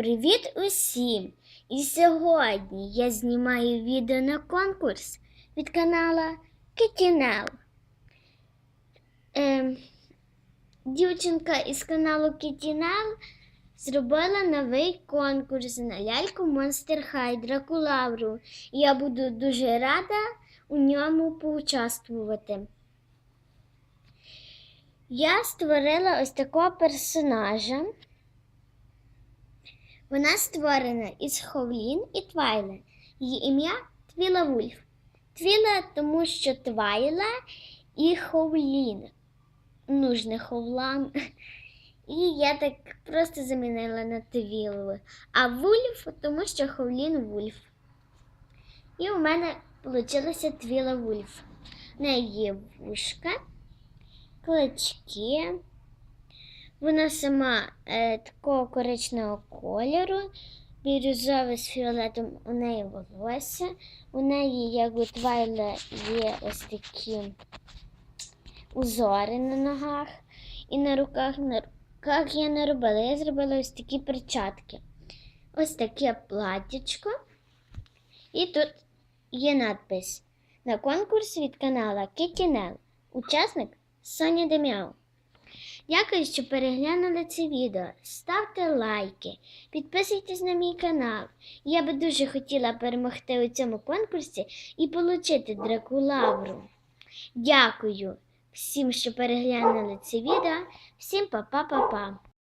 Привіт усім! І сьогодні я знімаю відео на конкурс від канала Kitty Ем, дівчинка із каналу Kitty зробила новий конкурс на ляльку Monster High Дракулавру. І я буду дуже рада у ньому поучаствувати. Я створила ось такого персонажа. Вона створена із Ховлін і Твайла. Її ім'я Твіла Вульф. Твіла, тому що Твайла і Ховлін. Ну ж не Ховлан. І я так просто замінила на Твілу. А Вульф, тому що Ховлін Вульф. І у мене вийшла Твіла Вульф. Неї є вушка, клички. Вона сама е, такого коричневого кольору, бірюзове з фіолетом у неї волосся. У неї, як у Твайла, є ось такі узори на ногах і на руках. На руках я не робила. Я зробила ось такі перчатки. Ось таке платтячко. І тут є надпис на конкурс від канала Кікінел. Учасник Соня Дем'яу. Дякую, що переглянули це відео. Ставте лайки, підписуйтесь на мій канал. Я би дуже хотіла перемогти у цьому конкурсі і отримати дракулавру. Дякую всім, що переглянули це відео. Всім па-па-па-па.